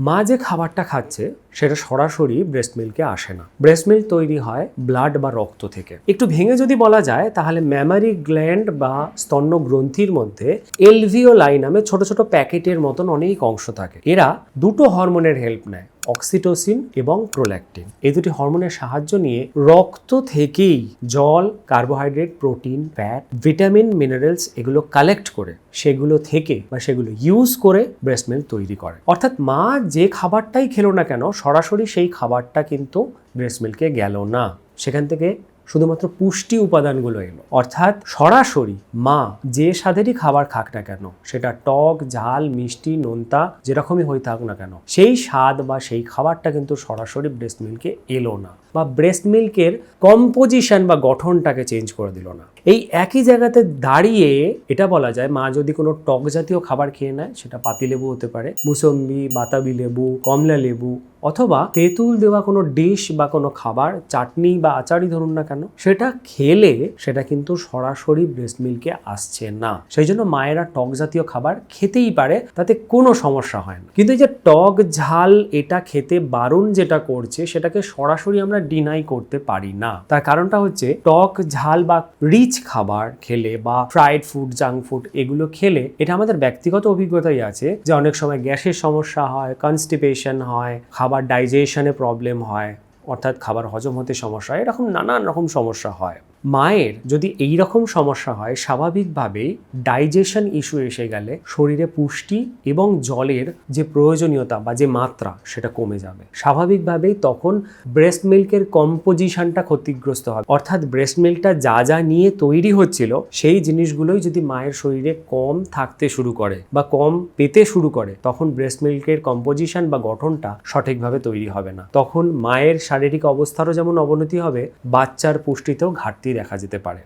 মা যে খাবারটা খাচ্ছে, সেটা সরাসরি ব্রেস্ট মিল্কে আসে না। ব্রেস্ট মিল্ক তৈরি হয় ব্লাড বা রক্ত থেকে। একটু ভেঙে যদি বলা যায়, তাহলে ম্যামারি গ্ল্যান্ড বা স্তন্য গ্রন্থির মধ্যে এলভিও লাই নামে ছোট ছোট প্যাকেটের মতন অনেক অংশ থাকে। এরা দুটো হরমোনের হেল্প নেয়। অক্সিটোসিন এবং প্রোল্যাকটিন। এই দুটি হরমোনের সাহায্য নিয়ে রক্ত থেকেই জল, carbohydrate, protein, fat, vitamin, minerals এগুলো কালেক্ট করে সেগুলো থেকে বা সেগুলো ইউজ করে ব্রেস্ট মিল্ক তৈরি করে। অর্থাৎ মা যে খাবারটাই খেলো না কেন, সরাসরি সেই খাবারটা কিন্তু ব্রেস্ট মিল্কে গেল না। সেখান থেকে শুধুমাত্র পুষ্টি উপাদানগুলো এলো। অর্থাৎ সরাসরি মা যে স্বাদেরই খাবার খাক না কেন, সেটা টক, ঝাল, মিষ্টি, নোনতা, যেরকমই হয়ে থাক না কেন, সেই স্বাদ বা সেই খাবারটা কিন্তু সরাসরি ব্রেস্ট মিল্কে এলো না বা ব্রেস্ট মিল্কের কম্পোজিশন বা গঠনটাকে চেঞ্জ করে দিল না। এই একই জায়গাতে দাঁড়িয়ে এটা বলা যায়, মা যদি কোনো টক জাতীয় খাবার খেয়ে নেয়, সেটা পাতিলেবু হতে পারে, মুসম্বি, বাতাবি লেবু, কমলা লেবু অথবা তেঁতুল দেওয়া কোনো ডিশ বা কোনো খাবার, চাটনি বা আচারই ধরুন না কেন, সেটা খেলে সেটা কিন্তু সরাসরি ব্রেস্ট মিল্কে আসছে না। সেই জন্য মায়েরা টক জাতীয় খাবার খেতেই পারে, তাতে কোনো সমস্যা হয় না। কিন্তু এই যে টক ঝাল এটা খেতে বারণ যেটা করছে, সেটাকে সরাসরি আমরা ডিনাই করতে পারি না। তার কারণটা হচ্ছে টক ঝাল বা রিচ খাবার খেলে বা ফ্রাইড ফুড জাঙ্ক ফুড এগুলো খেলে, এটা আমাদের ব্যক্তিগত অভিজ্ঞতাই আছে যে অনেক সময় গ্যাসের সমস্যা হয় কনস্টিপেশন হয়, খাবার ডাইজেশনে প্রবলেম হয় অর্থাৎ খাবার হজম হতে সমস্যা হয় এরকম নানান রকম সমস্যা হয়। মায়ের যদি এই রকম সমস্যা হয়, স্বাভাবিকভাবেই ডাইজেশন ইস্যু এসে গেলে শরীরে পুষ্টি এবং জলের যে প্রয়োজনীয়তা বা যে মাত্রা, সেটা কমে যাবে। স্বাভাবিকভাবেই তখন ব্রেস্ট মিল্কের কম্পোজিশনটা ক্ষতিগ্রস্ত হবে। অর্থাৎ ব্রেস্ট মিল্কটা যা যা নিয়ে তৈরি হচ্ছিল, সেই জিনিসগুলোই যদি মায়ের শরীরে কম থাকতে শুরু করে বা কম পেতে শুরু করে, তখন ব্রেস্ট মিল্কের কম্পোজিশন বা গঠনটা সঠিকভাবে তৈরি হবে না। তখন মায়ের শারীরিক অবস্থারও যেমন অবনতি হবে, বাচ্চার পুষ্টিতেও ঘাটতি দেখা যেতে পারে